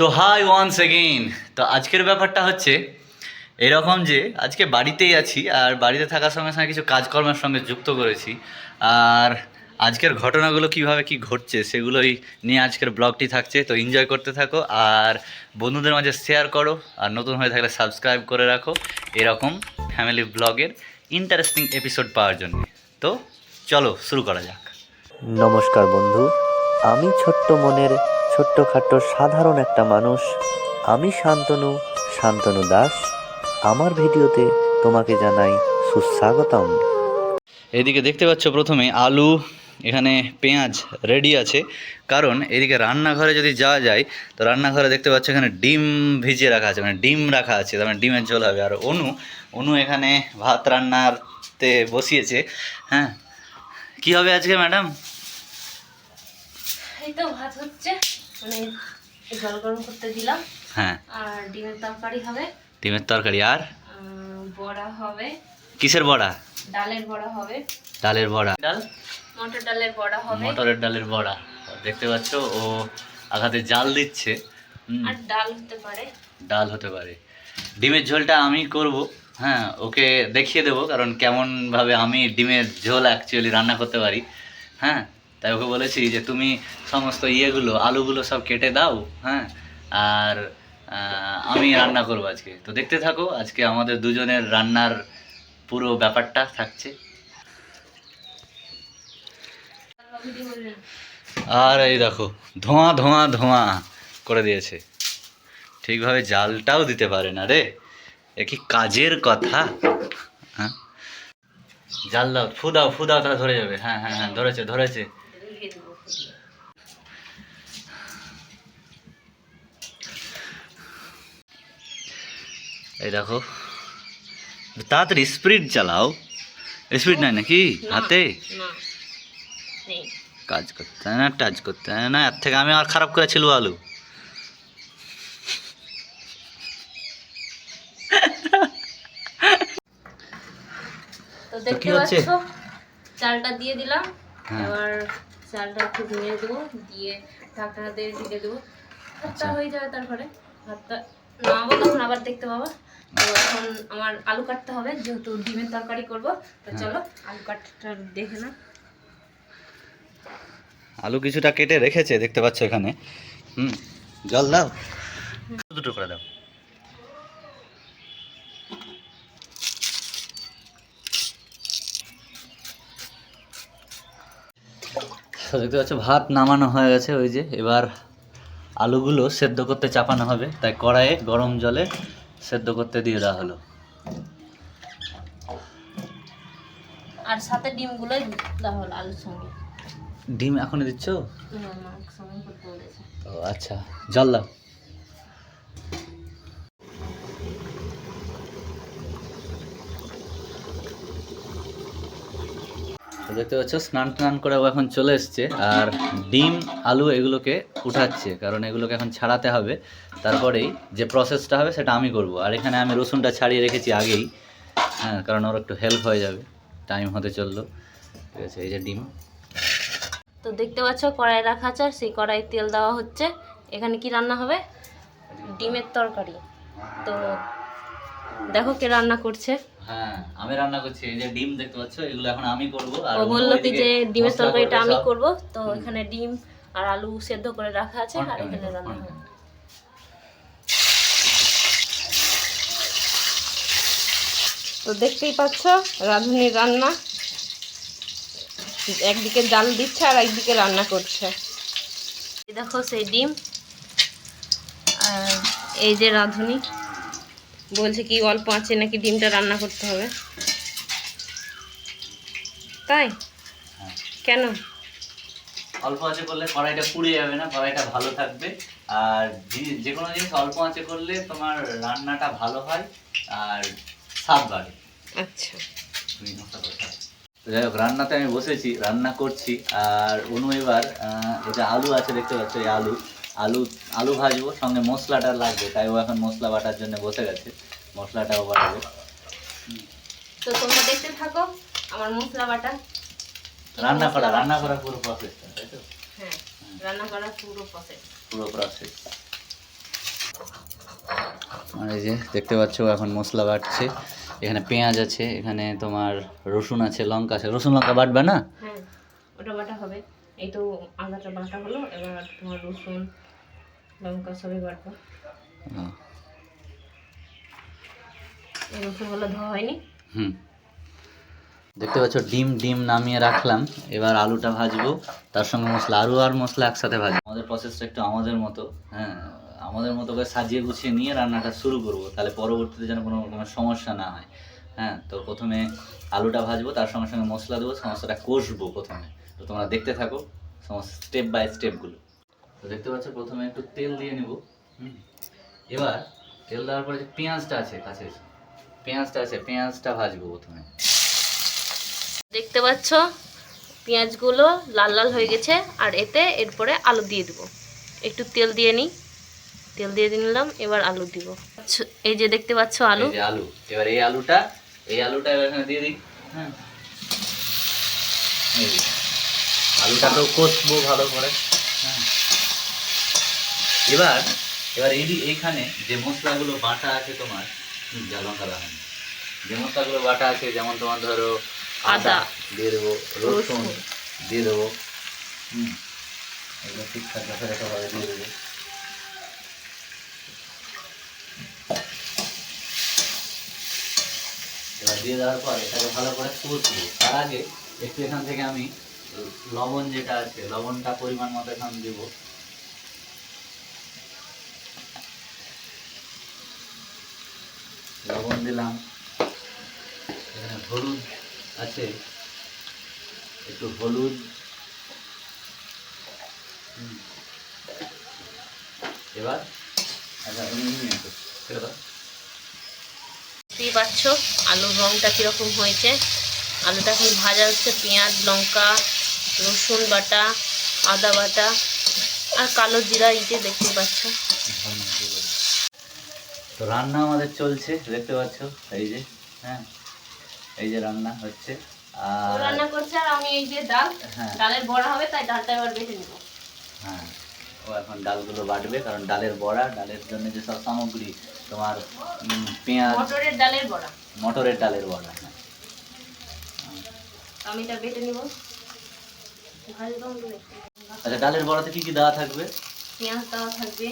তো high once again তো আজকের ব্যাপারটা হচ্ছে এরকম যে আজকে বাড়িতেই আছি আর বাড়িতে থাকার সঙ্গে সঙ্গে কিছু কাজকর্মের সঙ্গে যুক্ত করেছি। আর আজকের ঘটনাগুলো কীভাবে কি ঘটছে সেগুলোই নিয়ে আজকের ব্লগটি থাকছে। তো এনজয় করতে থাকো আর বন্ধুদের মাঝে শেয়ার করো আর নতুন হয়ে থাকলে সাবস্ক্রাইব করে রাখো এরকম ফ্যামিলি ব্লগের ইন্টারেস্টিং এপিসোড পাওয়ার জন্য। তো চলো শুরু করা যাক। নমস্কার বন্ধু, আমি ছোট্ট মনের ছোট্টখাট্ট সাধারণ একটা মানুষ। আমি শান্তনু শান্তনু দাস। আমার ভিডিওতে তোমাকে জানাই সুস্বাগতম। এদিকে দেখতে পাচ্ছ প্রথমে আলু এখানে পেঁয়াজ রেডি আছে। কারণ এদিকে রান্নাঘরে যদি যাওয়া যায় তো রান্নাঘরে দেখতে পাচ্ছ এখানে ডিম ভিজিয়ে রাখা আছে মানে ডিম রাখা আছে তার মানে ডিমের ঝোল হবে। আর অনু অনু এখানে ভাত রান্নাতে বসিয়েছে। হ্যাঁ? কি হবে আজকে ম্যাডাম? এই তো ভাত হচ্ছে। মানে জল গরম করতে দিলাম। হ্যাঁ। আর ডিমের তরকারি হবে। ডিমের তরকারি আর? বড়া হবে। কিসের বড়া? ডালের বড়া হবে। ডালের বড়া। ডাল? মটর ডালের বড়া হবে। মটরের ডালের বড়া। দেখতে পাচ্ছ ও আঘাতে জাল দিচ্ছে। আর ডাল হতে পারে। ডাল হতে পারে। ডিমের ঝোলটা আমি করব। হ্যাঁ ওকে দেখিয়ে দেবো কারণ কেমনভাবে আমি ডিমের ঝোল অ্যাকচুয়ালি রান্না করতে পারি। হ্যাঁ তাই ওকে বলেছি যে তুমি সমস্ত ইয়েগুলো, আলুগুলো সব কেটে দাও হ্যাঁ? আর আমি রান্না করব আজকে। তো দেখতে থাকো, আজকে আমাদের দুজনের রান্নার পুরো ব্যাপারটা থাকছে। আর এই দেখো, ধোঁয়া ধোঁয়া ধোঁয়া করে দিয়েছে। ঠিকভাবে জালটাও দিতে পারে না রে। এ কি কাজের কথা? হ্যাঁ? জাল দাও, ফু দাও ফু দাও ধরে যাবে। হ্যাঁ হ্যাঁ হ্যাঁ ধরেছে ধরেছে। দিয়ে দেবো এই দেখো তাড়াতাড়ি স্পিড চালাও। স্পিড নাই নাকি? হাতে? কাজ করতে না টাচ করতে না এর থেকে আমি আর খারাপ করেছিল আলু। তো দেখতে পাচ্ছ চালটা দিয়ে দিলাম। হ্যাঁ। এবার চালটা একটু ধুয়ে দেবো দিয়ে ঢাকনা দিয়ে ঢেকে দেবো। ভাতটা আচ্ছা। হয়ে যাবে তারপরে। ভাতটা নামাবো তখন আবার দেখতে পাবো। তো এখন আমার আলু কাটতে হবে যেহেতু ডিমের তরকারি করব তো হ্যাঁ। চলো আলু কাটটা দেখে না আলু কিছুটা কেটে রেখেছে দেখতে পাচ্ছ এখানে। হুম জল দাও। দুটো করে দাও। তো দেখতে পাচ্ছ ভাত নামানো হয়ে গেছে ওই যে এবার আলুগুলো সেদ্ধ করতে চাপানো হবে। তাই কড়াইয়ে গরম জলে সেদ্ধ করতে দিয়ে দেওয়া হলো। আর সাথে ডিমগুলোই দেওয়া হলো আলুর সঙ্গে। ডিম এখনই দিচ্ছ? না, না, একসঙ্গে করতে বলেছে। ও আচ্ছা জল দাও। তো দেখতে পাচ্ছ, স্নান টান করে ও এখন চলে এসছে। আর ডিম, আলু এগুলোকে উঠাচ্ছে, কারণ এগুলোকে এখন ছাড়াতে হবে। তারপরেই যে প্রসেসটা হবে সেটা আমি করব। আর এখানে আমি রসুনটা ছাড়িয়ে রেখেছি আগেই হ্যাঁ কারণ ওর একটু হেল্প হয়ে যাবে টাইম হতে চলল। ঠিক আছে, এই যে ডিম। তো দেখতে পাচ্ছ কড়াই রাখা আছে, আর সেই কড়াই তেল দেওয়া হচ্ছে। এখানে কি রান্না হবে? ডিমের তরকারি। তো দেখো কে রান্না করছে। হ্যাঁ আমি রান্না করছি এই যে ডিম দেখতে পাচ্ছ এগুলো এখন আমি করব আর ও বলল কি যে ডিমের তরকারিটা আমি। করব তো এখানে ডিম আর আলু সেদ্ধ করে রাখা আছে আর এখানে রান্না হবে। তো দেখতেই পাচ্ছ রাঁধুনির রান্না। একদিকে জাল দিচ্ছে আর একদিকে রান্না করছে। এই দেখো সেই ডিম আর এই যে রাঁধুনি। বলছে কি অল্প আছে নাকি ডিমটা রান্না করতে হবে। তাই? হ্যাঁ। কেন? অল্প আঁচে করলে কড়াইটা পুড়ে যাবে না কড়াইটা ভালো থাকবে। আর যে কোনো জিনিস অল্প আঁচে করলে তোমার রান্নাটা ভালো হয় আর স্বাদ বাড়ে। আচ্ছা। যাই হোক রান্নাতে আমি বসেছি রান্না করছি। আর অনু এবার এটা আলু আছে দেখতে পাচ্ছ এই আলু। আলু আলু ভাজবো সঙ্গে মশলাটা লাগবে তাই ও এখন মশলা বাটার জন্য বসে গেছে। মশলাটাও বাটাবে। তো তোমরা দেখতে থাকো আমার মশলা বাটা। রান্না করা রান্না করার পুরো প্রসেসটা তাই তো? হ্যাঁ রান্না করার পুরো প্রসেস পুরো প্রসেস আর এই যে দেখতে পাচ্ছ এখন মশলা বাটছে। এখানে পেঁয়াজ আছে এখানে তোমার রসুন আছে লঙ্কা আছে। রসুন লঙ্কা বাটবে না? হ্যাঁ। এই তো আদাটা বাটা হলো এবার তোমার রসুন লঙ্কা সবই বাটবো রসুনগুলো ধোয়া হয়নি। হুম। দেখতে পাচ্ছ ডিম ডিম নামিয়ে রাখলাম। এবার আলুটা ভাজবো তার সঙ্গে মশলা আলু আর মশলা একসাথে ভাজবো। আমাদের প্রসেসটা একটু আমাদের মতো হ্যাঁ আমাদের মতো করে সাজিয়ে গুছিয়ে নিয়ে রান্নাটা শুরু করব। তাহলে পরবর্তীতে যেন কোনো রকমের সমস্যা না হয় হ্যাঁ তো প্রথমে আলুটা ভাজবো তার সঙ্গে সঙ্গে মশলা দেবো সমস্যাটা কষবো প্রথমে। তো তোমরা দেখতে থাকো সমস্ত স্টেপ বাই স্টেপগুলো তো দেখতে পাচ্ছ প্রথমে একটু তেল দিয়ে নিব। এবার তেল দেওয়ার পরে যে পেঁয়াজটা আছে কাছে পেঁয়াজটা আছে পেঁয়াজটা ভাজবো প্রথমে। দেখতে পাচ্ছ পেঁয়াজগুলো লাল লাল হয়ে গেছে আর এতে এরপরে আলু দিয়ে দিব। একটু তেল দিয়ে নিই। তেল দিয়ে নিলাম এবার আলু দিব। আচ্ছা, এই যে দেখতে পাচ্ছ আলু। আলু। এবার এই আলুটা এই আলুটা এবার এখানে দিয়ে দিই। হ্যাঁ। আলুটাকেও কষবো ভালো করে। হ্যাঁ এবার এবার এই এইখানে যে মশলাগুলো বাটা আছে তোমার যা লঙ্কা দাও যে মশলাগুলো বাটা আছে যেমন তোমার ধরো আদা দিয়ে দেবো রসুন রসুন। দিয়ে দেবো হুম এগুলো ঠিকঠাক যথাযথভাবে দিয়ে দেবো। এবার দিয়ে দেওয়ার পর এটাকে ভালো করে কষবো। তার আগে একটু এখান থেকে আমি লবণ যেটা আছে, লবণটা পরিমাণ মতো এখানে দেবো। লবণ দিলাম। হলুদ আছে। একটু হলুদ। এবার আচ্ছা বুঝতেই পারছ আলুর রঙটা কীরকম হয়েছে। আলুটা এখন ভাজা হচ্ছে পেঁয়াজ, লঙ্কা রসুন বাটা আদা বাটা আর কালো জিরা এই যে দেখতেই পাচ্ছ। তো রান্না আমাদের চলছে দেখতে পাচ্ছ এই যে হ্যাঁ এই যে রান্না হচ্ছে আর রান্না করছে আর আমি এই যে ডাল হ্যাঁ। ডালের বড়া হবে তাই ডালটা এবার বেটে নেব। হ্যাঁ ও এখন ডালগুলো বাটবে কারণ ডালের বড়া ডালের জন্য যেসব সামগ্রী তোমার পেঁয়াজ মটরের ডালের বড়া। মটরের ডালের বড়া হ্যাঁ। আমি এটা বেটে নিব। আচ্ছা ডালের বড়াতে কি কি দেওয়া থাকবে? পেঁয়াজ দেওয়া থাকবে।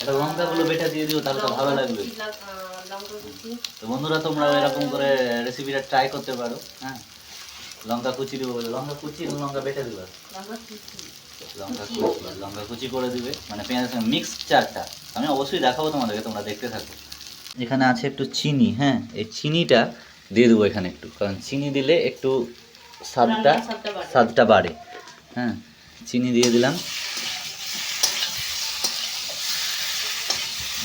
এটা লঙ্কাগুলো বেটে দিয়ে দিও তাহলে তো ভালো লাগবে। তো বন্ধুরা তোমরা এরকম করে রেসিপিটা ট্রাই করতে পারো হ্যাঁ? লঙ্কা কুচি দেবো বলে লঙ্কা কুচি এবং লঙ্কা বেটে দেবে? লঙ্কা কুচি। লঙ্কা কুচি লঙ্কা কুচি করে দিবে মানে পেঁয়াজের সঙ্গে মিক্সচারটা আমি অবশ্যই দেখাবো তোমাদেরকে তোমরা দেখতে থাকো। এখানে আছে একটু চিনি হ্যাঁ? এই চিনিটা দিয়ে দেবো এখানে একটু কারণ চিনি দিলে একটু স্বাদটা স্বাদটা বাড়ে। হ্যাঁ চিনি দিয়ে দিলাম।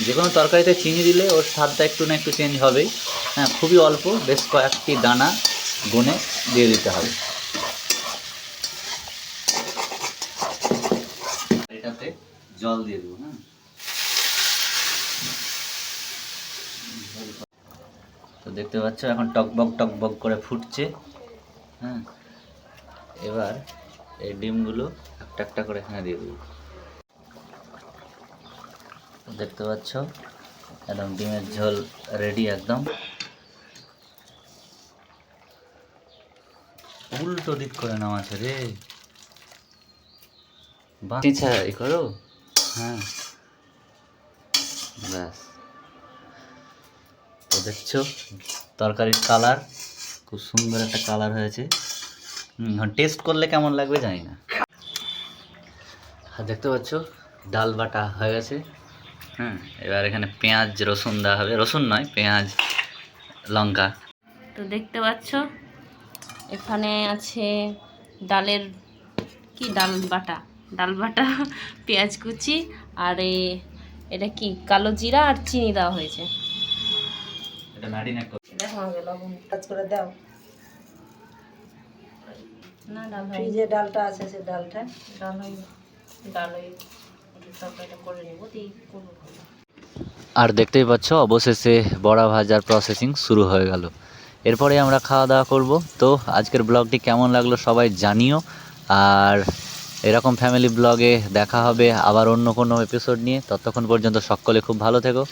যে কোনো তরকারিতে চিনি দিলে ওর স্বাদটা একটু না একটু চেঞ্জ হবেই। হ্যাঁ খুবই অল্প, বেশ কয়েকটি দানা গুনে দিয়ে দিতে হবে। এটাতে জল দিয়ে দেবো হ্যাঁ। তো দেখতে পাচ্ছ, এখন টকবক টকবক করে ফুটছে। হ্যাঁ এবার এই ডিমগুলো একটা একটা করে এখানে দিয়ে দেবো। দেখতে পাচ্ছ? একদম ডিমের ঝোল রেডি একদম। উল্টো দিক করে নাম আছে রে। বাহ। এই করো? হ্যাঁ। ব্যাস। তো দেখছ তরকারির কালার খুব সুন্দর একটা কালার হয়েছে। টেস্ট করলে কেমন লাগবে জানি না। আর দেখতে পাচ্ছ ডাল বাটা হয়ে গেছে। হ্যাঁ এবার এখানে পেঁয়াজ রসুন দেওয়া হবে। রসুন নয় পেঁয়াজ লঙ্কা। তো দেখতে পাচ্ছ এখানে আছে ডালের কি ডাল বাটা? ডাল বাটা পেঁয়াজ কুচি আর এ এটা কি কালো জিরা আর চিনি দেওয়া হয়েছে। এটা লবণ কাজ করে দাও। না ডাল ফ্রিজে ডালটা আছে সে ডালটা। ডাল হয় ডাল হয় তরকারিটা করে নেব দিয়ে করব। আর দেখতেই পাচ্ছ অবশেষে বড়া ভাজার প্রসেসিং শুরু হয়ে গেল। এরপরে আমরা খাওয়া দাওয়া করব। তো আজকের ব্লগটি কেমন লাগল সবাই জানিও। আর এরকম ফ্যামিলি ব্লগে দেখা হবে আবার অন্য কোনো এপিসোড নিয়ে। ততক্ষণ পর্যন্ত সকলে খুব ভালো থেকো।